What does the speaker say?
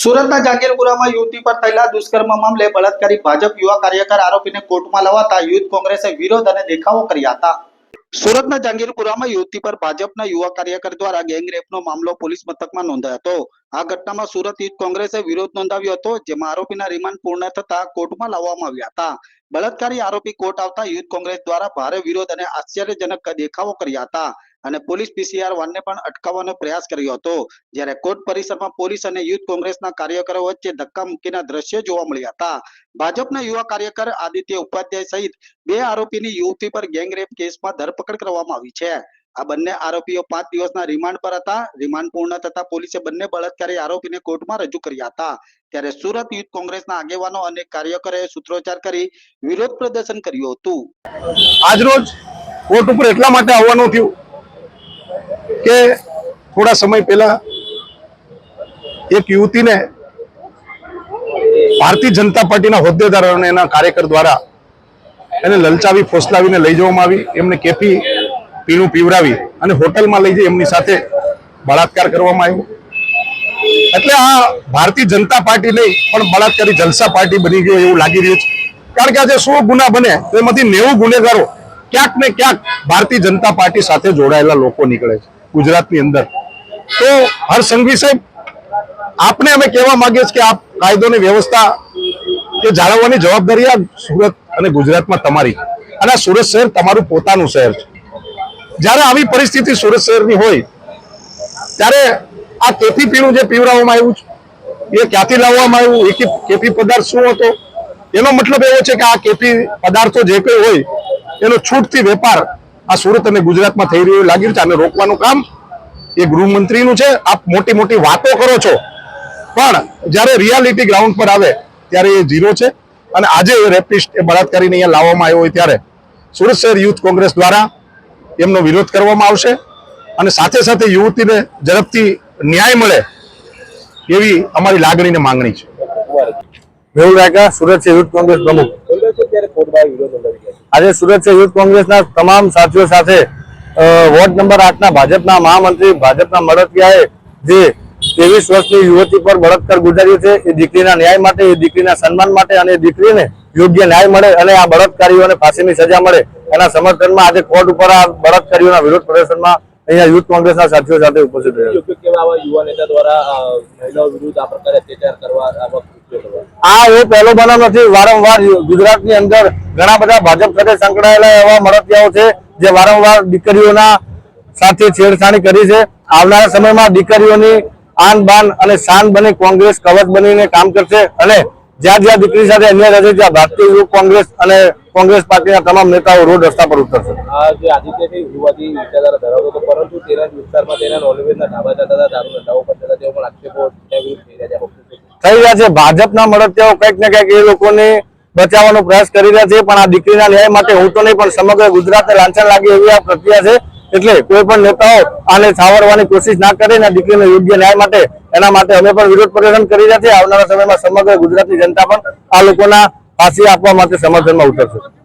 સુરતના જાગીરપુરામાં યુવતી પર થયેલા દુષ્કર્મ મામલે બળાત્કારી ભાજપ યુવા કાર્યકર આરોપીને કોર્ટમાં લવાતા યુથ કોંગ્રેસે વિરોધ અને દેખાવો કર્યા હતા. સુરતના જાંગીરપુરામાં યુવતી પર ભાજપના યુવા કાર્યકર દ્વારા ગેંગરેપનો મામલો પોલીસ મથકમાં નોંધાયો હતો. આ ઘટનામાં સુરત યુથ કોંગ્રેસે વિરોધ નોંધાવ્યો હતો, જેમાં આરોપીના રિમાન્ડ પૂર્ણ થતા કોર્ટમાં લાવવામાં આવ્યા હતા. બળાત્કારી આરોપી કોર્ટ આવતા યુથ કોંગ્રેસ દ્વારા ભારે વિરોધ અને આશ્ચર્યજનક દેખાવો કર્યા હતા. અને પોલીસ પીસીઆર વાનને પણ અટકાવવાનો પ્રયાસ કર્યો હતો. જ્યારે કોર્ટ પરિસરમાં પોલીસ અને યુથ કોંગ્રેસના કાર્યકરો વચ્ચે ધક્કા મૂકીના દ્રશ્યો જોવા મળ્યા હતા. ભાજપના યુવા કાર્યકર આદિત્ય ઉપાધ્યાય સહિત બે આરોપીની યુવતી પર ગેંગરેપ કેસમાં ધરપકડ કરવામાં આવી છે. આ બંને આરોપીઓ પાંચ દિવસના રિમાન્ડ પર હતા. રિમાન્ડ પૂર્ણ થતા પોલીસે બંને બળાત્કારી આરોપીને કોર્ટમાં રજૂ કર્યા હતા. ત્યારે સુરત યુથ કોંગ્રેસના આગેવાનો અને કાર્યકરોએ સૂત્રોચ્ચાર કરી વિરોધ પ્રદર્શન કર્યું હતું. આજરોજ કોર્ટ ઉપર એટલા માટે આવવાનું થયું કે થોડા સમય પહેલા એક યુવતીને ભારતીય જનતા પાર્ટીના હોદ્દેદારો એના કાર્યકર દ્વારા એને લલચાવી, ફોસલાવીને લઈ જવામાં આવી. એમને કેફી પીણું પીવડાવી અને હોટલમાં લઈ જઈ એમની સાથે બળાત્કાર કરવામાં આવ્યો. એટલે આ ભારતીય જનતા પાર્ટી નહીં, પણ બળાત્કારી જલસા પાર્ટી બની ગયો એવું લાગી રહ્યું છે. કારણ કે આજે સો ગુના બને, તો એમાંથી નેવું ગુનેગારો ક્યાંક ને ક્યાંક ભારતીય જનતા પાર્ટી સાથે જોડાયેલા લોકો નીકળે છે. ગુજરાતની અંદર. તો હર સંઘવી સાહેબ, આપને અમે કહેવા માંગીએ છીએ કે આપ કાયદોની વ્યવસ્થા કે જાળવવાની જવાબદારી આ સુરત અને ગુજરાતમાં તમારી. અને આ સુરત શહેર તમારું પોતાનું શહેર છે. જ્યારે આવી પરિસ્થિતિ સુરત શહેરની હોય, ત્યારે આ કેફી પીણું જે પીવડાવવામાં આવ્યું છે, એ ક્યાંથી લાવવામાં આવ્યું? એ કેફી પદાર્થ શું હતો? એનો મતલબ એવો છે કે આ કેફી પદાર્થો જે કંઈ હોય, એનો છૂટથી વેપાર આ સુરત અને ગુજરાતમાં થઈ રહ્યું લાગી રહ્યું છે. આને રોકવાનું કામ એ ગૃહમંત્રીનું છે. આપ મોટી મોટી વાતો કરો છો. પણ જ્યારે રિયાલિટી ગ્રાઉન્ડ પર આવે ત્યારે એ ઝીરો છે. અને આજે રેપિસ્ટ એ બળાત્કારીને અહીંયા લાવવામાં આવ્યો હોય ત્યારે સુરત શહેર યુથ કોંગ્રેસ દ્વારા એમનો વિરોધ કરવામાં આવશે. અને સાથે સાથે યુવતીને ઝડપથી ન્યાય મળે એવી અમારી લાગણી ને માંગણી છે. મેહુલ રાયકા સુરત છે યુથ કોંગ્રેસ પ્રમુખ. આજે સુરત યુથ કોંગ્રેસના તમામ સાથીઓ સાથે વોર્ડ નંબર આઠના ભાજપના મહામંત્રી, ભાજપના મળતિયાએ જે ત્રેવીસ વર્ષની યુવતી પર બળાત્કાર ગુજાર્યો છે, એ દીકરીના ન્યાય માટે, એ દીકરીના સન્માન માટે અને દીકરીને યોગ્ય ન્યાય મળે અને આ બળાત્કારીઓને ફાંસીની સજા મળે. એના સમર્થનમાં આજે કોર્ટ ઉપર આ બળાત્કારીઓના વિરોધ પ્રદર્શનમાં અહીંયા યુથ કોંગ્રેસના સાથીઓ સાથે ઉપસ્થિત રહ્યા. યુવા નેતા દ્વારા મહિલાઓ વિરુદ્ધ આ પ્રકારે અત્યાચાર કરવા આ એ પહેલો બનાવ નથી, વારંવાર ગુજરાતની અંદર ઘણા બધા ભાજપ સાથે સંકળાયેલા એવા મળતિયાઓ છે, જે વારંવાર દીકરીઓના સાથે છેડછાણી કરી છે. આવનારા સમયમાં દીકરીઓની આન બાન અને શાન બની કોંગ્રેસ કવચ બનીને કામ કરશે અને જ્યાં જ્યાં દીકરી સાથે અન્યાય થશે, ત્યાં ભારતીય યુવક કોંગ્રેસ અને કોંગ્રેસ પાર્ટીના તમામ નેતાઓ રોડ રસ્તા પર ઉતરશે. પરંતુ તેના વિસ્તારમાં તેના નોનવેજના ધાબા જતા આક્ષેપો થઈ રહ્યા છે. ભાજપના મળતિયાઓ કંઈક ને કંઈક એ લોકોને બચાવવાનો પ્રયાસ કરી રહ્યા છે. પણ આ દીકરીના ન્યાય માટે હું તો નહીં, પણ સમગ્ર ગુજરાતને લાંછન લાગે એવી આ પ્રક્રિયા છે. એટલે કોઈ પણ નેતાઓ આને છાવરવાની કોશિશ ના કરે ને દીકરીને યોગ્ય ન્યાય માટે, એના માટે અમે પણ વિરોધ પ્રદર્શન કરી રહ્યા છીએ. આવનારા સમયમાં સમગ્ર ગુજરાતની જનતા પણ આ લોકોના ફાંસી આપવા માટે સમર્થનમાં ઉતરશે.